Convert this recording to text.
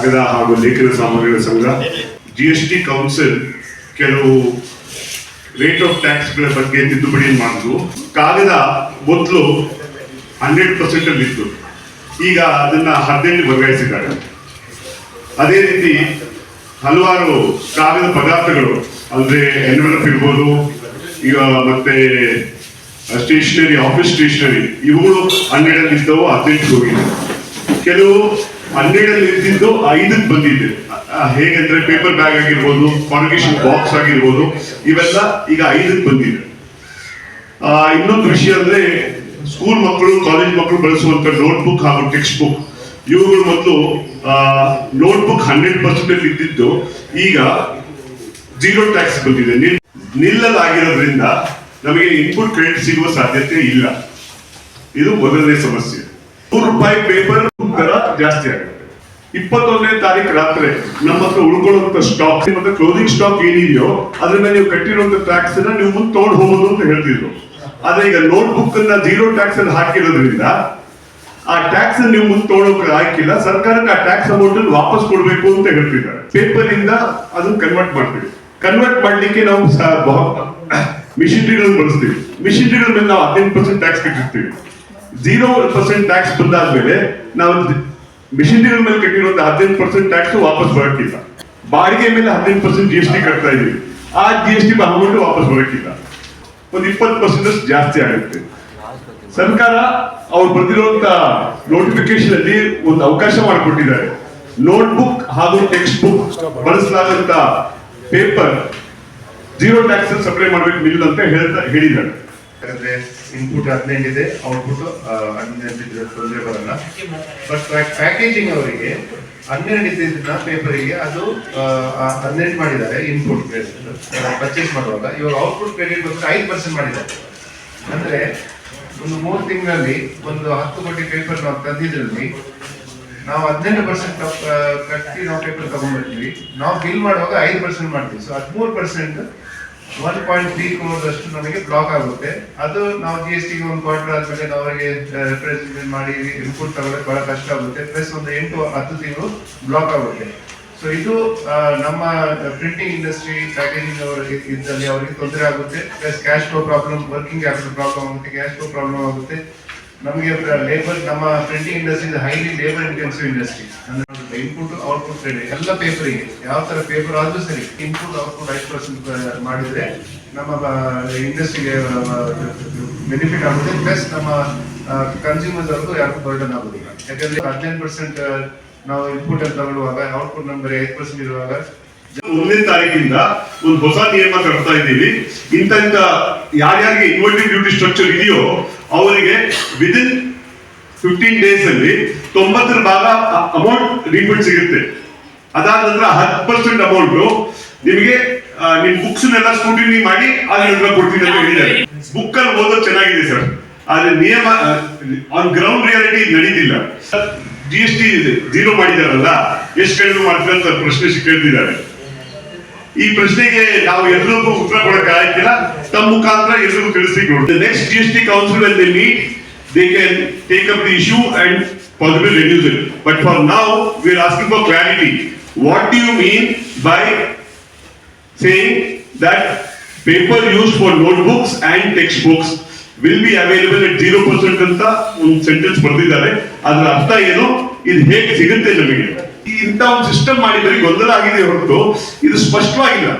ಕಾಗದ ಹಾಗೂ ಲೇಖನ ಸಾಮಗ್ರಿಗಳ ಸಂಘ ಜಿ ಎಸ್ ಟಿ ಕೌನ್ಸಿಲ್ ಕೆಲವು ರೇಟ್ ಆಫ್ ಟ್ಯಾಕ್ಸ್ಗಳ ಬಗ್ಗೆ ತಿದ್ದುಪಡಿ ಮಾಡಿದ್ರು ಕಾಗದ ಮೊದಲು ಹಂಡ್ರೆಡ್ ಪರ್ಸೆಂಟ್ ಅಲ್ಲಿ ಇತ್ತು. ಈಗ ಅದನ್ನ ಹದಿನೆಂಟು ವರ್ಗಾಯಿಸಿದ್ದಾರೆ. ಅದೇ ರೀತಿ ಹಲವಾರು ಕಾಗದ ಪದಾರ್ಥಗಳು, ಅಂದ್ರೆ ಎನ್ವೆಲಪ್ ಇರ್ಬೋದು, ಈಗ ಮತ್ತೆ ಸ್ಟೇಷನರಿ ಆಫೀಸ್ ಸ್ಟೇಷನರಿ ಇವುಗಳು ಹನ್ನೆರಡಲ್ಲಿ ಇದ್ದವು, ಹದಿನೆಂಟು ಹೋಗಿದೆ. ಕೆಲವು ಹನ್ನೆರಡಲ್ಲಿ ಇದ್ದಿದ್ದು ಐದಕ್ಕೆ ಬಂದಿದೆ. ಹೇಗೆಂದ್ರೆ ಪೇಪರ್ ಬ್ಯಾಗ್ ಆಗಿರ್ಬೋದು ಕಾನ್ವಿಕೇಶನ್ ಬಾಕ್ಸ್ ಆಗಿರ್ಬೋದು ಇವೆಲ್ಲ ಈಗ ಐದಕ್ಕೆ ಬಂದಿದೆ. ಆ, ಇನ್ನೊಂದು ವಿಷಯ ಅಂದ್ರೆ ಸ್ಕೂಲ್ ಮಕ್ಕಳು ಕಾಲೇಜ್ ಮಕ್ಕಳು ಬಳಸುವಂತ ನೋಟ್ಬುಕ್ ಹಾಗೂ ಟೆಕ್ಸ್ಟ್ ಬುಕ್ ಇವುಗಳು ಮೊದಲು ನೋಟ್ಬುಕ್ ಹಂಡ್ರೆಡ್ ಪರ್ಸೆಂಟ್ ಇದ್ದಿದ್ದು ಈಗ ಜೀರೋ ಟ್ಯಾಕ್ಸ್ ಬಂದಿದೆ. ನಿಲ್- ನಿಲ್ಲಲಾಗಿರೋದ್ರಿಂದ ನಮಗೆ ಇನ್ಪುಟ್ ಕ್ರೆಡಿಟ್ ಸಿಗುವ ಸಾಧ್ಯತೆ ಇಲ್ಲ. ಇದು ಮೊದಲನೇ ಸಮಸ್ಯೆ. ನೂರು ರೂಪಾಯಿ ಪೇಪರ್ ದರ ಜಾಸ್ತಿ ಆಗುತ್ತೆ. ಇಪ್ಪತ್ತೊಂದನೇ ತಾರೀಕು ರಾತ್ರಿ ನಮ್ಮ ಹತ್ರ ಉಳ್ಕೊಳ್ಳುವಂತ ಸ್ಟಾಕ್ ಮತ್ತೆ ಕ್ಲೋಸಿಂಗ್ ಸ್ಟಾಕ್ ಏನಿದೆಯೋ, ಅದ್ರ ಮೇಲೆ ನೀವು ಕಟ್ಟಿರುವಂತ ಟ್ಯಾಕ್ಸ್ ಅನ್ನ ನೀವು ಮುಂದೆ ತಗೊಂಡು ಹೋಗೋದು ಅಂತ ಹೇಳ್ತಿದ್ರು. ಆದ್ರೆ ಈಗ ನೋಟ್ ಬುಕ್ ಅನ್ನ ಜೀರೋ ಟ್ಯಾಕ್ಸ್ ಅಲ್ಲಿ ಹಾಕಿರೋದ್ರಿಂದ, ಆ ಟ್ಯಾಕ್ಸ್ ನೀವು ಮುಂದೆ ತಗೊಳ್ಳೋಕೆ ಹಾಕಿಲ್ಲ ಸರ್ಕಾರಕ್ಕೆ ಆ ಟ್ಯಾಕ್ಸ್ ಅಮೌಂಟ್ ವಾಪಸ್ ಕೊಡಬೇಕು ಅಂತ ಹೇಳ್ತಿದ್ದಾರೆ. ಪೇಪರ್ ಇಂದ ಅದನ್ನ ಕನ್ವರ್ಟ್ ಮಾಡ್ತೀವಿ. ಕನ್ವರ್ಟ್ ಮಾಡ್ಲಿಕ್ಕೆ ನಾವು ಮಿಷಿನರಿಗಳನ್ನು ಬಳಸ್ತೀವಿ. ಮಿಷಿನರಿಗಳ ಮೇಲೆ ನಾವು ಹದಿನೆಂಟು ಪರ್ಸೆಂಟ್ ಟ್ಯಾಕ್ಸ್ ಕಟ್ಟಿರ್ತೀವಿ. ಜೀರೋ ಪರ್ಸೆಂಟ್ ಟ್ಯಾಕ್ಸ್ ಬಂದಾದ್ಮೇಲೆ ನಾವು ಮಿಷಿನರಿ ಮೇಲೆ ಕಟ್ಟಿರುವಂತ ಹದಿನೈದು ಪರ್ಸೆಂಟ್ ಟ್ಯಾಕ್ಸ್ ವಾಪಸ್ ಬರಕ್ಕಿಲ್ಲ. ಬಾಡಿಗೆ ಮೇಲೆ ಹದಿನೈದು ಪರ್ಸೆಂಟ್ ಜಿ ಎಸ್ ಟಿ ಕಟ್ತಾ ಇದೀವಿ ಆ ಜಿ ಎಸ್ ಟಿ ಅಮೌಂಟ್ ವಾಪಸ್ ಬರಕ್ಕಿಲ್ಲ. ಒಂದು ಇಪ್ಪತ್ತು ಪರ್ಸೆಂಟ್ ಜಾಸ್ತಿ ಆಗುತ್ತೆ. ಸರ್ಕಾರ ಅವ್ರು ಬಂದಿರುವಂತ ನೋಟಿಫಿಕೇಶನ್ ಅಲ್ಲಿ ಒಂದು ಅವಕಾಶ ಮಾಡಿಕೊಟ್ಟಿದ್ದಾರೆ. ನೋಟ್ಬುಕ್ ಹಾಗೂ ಟೆಕ್ಸ್ಟ್ ಬುಕ್ ಬಳಸಲಾದಂತ ಪೇಪರ್ ಜೀರೋ ಟ್ಯಾಕ್ಸ್ ಸಪ್ಲೈ ಮಾಡಬೇಕು ಮಿಲ್ ಅಂತ ಹೇಳ್ತಾ ಹೇಳಿದ್ದಾರೆ. ಯಾಕಂದ್ರೆ ಇನ್ಪುಟ್ ಹದಿನೆಂಟಿದೆ ಔಟ್ಪುಟ್ ಹದಿನೆಂಟು ತೊಂದರೆ ಬರಲ್ಲ. ಬಟ್ ಪ್ಯಾಕೇಜಿಂಗ್ ಅವರಿಗೆ ಹನ್ನೆರಡು ಇದ್ದಿದ್ದನ್ನ ಪೇಪರಿಗೆ ಅದು ಹದಿನೆಂಟು ಮಾಡಿದ್ದಾರೆ ಇನ್ಪುಟ್ ಪರ್ಚೇಸ್ ಮಾಡುವಾಗ. ಇವಾಗ ಔಟ್ಪುಟ್ ಕ್ರೆಡಿಟ್ ಬಂದ್ರೆ ಐದು ಪರ್ಸೆಂಟ್ ಮಾಡಿದ್ದಾರೆ. ಅಂದ್ರೆ ಒಂದು ಮೂರು ತಿಂಗಳಲ್ಲಿ ಒಂದು ಹತ್ತು ಕೋಟಿ ಪೇಪರ್ ನಾವು ತಂದಿದ್ರಲ್ಲಿ ನಾವು ಹದಿನೆಂಟು ಪರ್ಸೆಂಟ್ ಕಟ್ಟಿ ನಾವು ಪೇಪರ್ ತಗೊಂಡ್ಬಿಡ್ತೀವಿ ನಾವು ಬಿಲ್ ಮಾಡುವಾಗ ಐದು ಪರ್ಸೆಂಟ್ ಮಾಡ್ತೀವಿ. ಸೊ ಹದಿಮೂರು percent one point three crore ಅಷ್ಟು ನಮಗೆ ಬ್ಲಾಕ್ ಆಗುತ್ತೆ. ಅದು ನಾವು ಜಿ ಎಸ್ ಟಿಗೆ ಒಂದು ಕ್ವಾರ್ಟರ್ ಆದ್ಮೇಲೆ ನಾವು ಅವರಿಗೆ ರೆಪ್ರೆಸೆಂಟ್ ಮಾಡಿ ಇನ್ಪುಟ್ ತಗೊಳ್ಳೋಕೆ ಬಹಳ ಕಷ್ಟ ಆಗುತ್ತೆ. ಪ್ಲಸ್ ಒಂದು ಎಂಟು, ಹತ್ತು ತಿಂಗಳು ಬ್ಲಾಕ್ ಆಗುತ್ತೆ. ಸೊ ಇದು ನಮ್ಮ ಪ್ರಿಂಟಿಂಗ್ ಇಂಡಸ್ಟ್ರಿ ಪ್ಯಾಕೇಜಿಂಗ್ ಅವರಿಗೆ ಇದ್ದಲ್ಲಿ ಅವರಿಗೆ ತೊಂದರೆ ಆಗುತ್ತೆ. Plus cash flow problem working capital problem ಆಗುತ್ತೆ ಕ್ಯಾಶ್ ಫ್ಲೋ ಪ್ರಾಬ್ಲಮ್ ಆಗುತ್ತೆ. ನಮಗೆ ಲೇಬರ್ ನಮ್ಮ printing industry highly labour intensive industry ಅಂದ್ರೆ ಇನ್ಪುಟ್ ಔಟ್ಪುಟ್ ಕ್ರೆಡಿಟ್ ಎಲ್ಲ ಪೇಪರಿಗೆ ಯಾವ ತರ ಪೇಪರ್ ಆದ್ರೂ ಸರಿ. ಇನ್ಪುಟ್ ಔಟ್ಪುಟ್ ಐದು ಪರ್ಸೆಂಟ್ ಮಾಡಿದ್ರೆ ನಮ್ಮ ಇಂಡಸ್ಟ್ರಿಗೆ ಬೆನಿಫಿಟ್ ಆಗುತ್ತೆ. ಪ್ಲಸ್ ನಮ್ಮ ಕನ್ಸ್ಯೂಮರ್ಸ್ ಅವ್ರಿಗೂ ಯಾರಿಗೂ ಬರ್ಡನ್ ಆಗೋದಿಲ್ಲ. ಯಾಕಂದ್ರೆ ಹದಿನೈದು ಪರ್ಸೆಂಟ್ ನಾವು ಇನ್ಪುಟ್ ಅಂತ ತಗೊಳ್ಳುವಾಗ ಔಟ್ಪುಟ್ ನಂಬರ್ ಐದು ಪರ್ಸೆಂಟ್ ಇರುವಾಗ ಮುಂದಿನ ತಾರೀಕಿಂದ ಒಂದು ಹೊಸ ನಿಯಮ ಕಟ್ತಾ ಇದ್ದೀವಿ. ಇಂಥ ಇಂಥ ಯಾರ್ಯಾರಿಗೆ ಇನ್ವರ್ಟಿಂಗ್ ಡ್ಯೂಟಿ ಸ್ಟ್ರಕ್ಚರ್ ಇದೆಯೋ, ಅವರಿಗೆ ವಿದಿನ್ ಫಿಫ್ಟೀನ್ ಡೇಸ್ ಅಲ್ಲಿ ತೊಂಬತ್ತರ ಭಾಗ ಅಮೌಂಟ್ ರೀಫಂಡ್ ಸಿಗುತ್ತೆ. ಅದಾದ ನಂತರ ಹತ್ತು ಪರ್ಸೆಂಟ್ ಅಮೌಂಟ್ ನಿಮಗೆ ನಿಮ್ ಬುಕ್ಸ್ ನೆಲ್ಲ ಸ್ಕೂಟಿನಿ ಮಾಡಿ ನಂತರ ಕೊಡ್ತೀನಿ ಅಂತ ಹೇಳಿದ್ದಾರೆ. ಬುಕ್ ಅಲ್ಲಿ ಓದೋದು ಚೆನ್ನಾಗಿದೆ ಸರ್. ಆದ್ರೆ ನಿಯಮ ಆನ್ ಗ್ರೌಂಡ್ ರಿಯಾಲಿಟಿ ನಡೀತಿಲ್ಲ. ಜಿ ಎಸ್ ಟಿ ಜೀರೋ ಮಾಡಿದಾರಲ್ಲ ಎಷ್ಟು ಕಡಿಮೆ ಮಾಡ್ತಾರೆ ಅಂತ ಪ್ರಶ್ನೆ ಕೇಳ್ತಿದ್ದಾರೆ. ಈ ಪ್ರಶ್ನೆಗೆ ನಾವು ಎಲ್ಲರಿಗೂ ಉತ್ತರ ಕೊಡಕ್ಕೆ ಆಗಿಲ್ಲ ತಮ್ಮ ಮುಖಾಂತರ ಎಲ್ಲರಿಗೂ ತಿಳಿಸಿ next G S T council ಅಲ್ಲಿ they can take up the issue and possible reduce it but for now we are asking for clarity what do you mean by saying that paper used for notebooks and textbooks will be available at zero percent ಅಂತ ಒಂದು sentence ಬರೆದಿದ್ದಾರೆ. ಅದರ ಅರ್ಥ ಏನು? ಇದು ಹೇಗೆ ಸಿಗುತ್ತೆ ನಮಗೆ? ಇಂಥ ಒಂದು ಸಿಸ್ಟಮ್ ಮಾಡಿದ್ರೆ ಗೊಂದಲ ಆಗಿದೆ ಹೊರತು. ಇದು ಸ್ಪಷ್ಟವಾಗಿಲ್ಲ.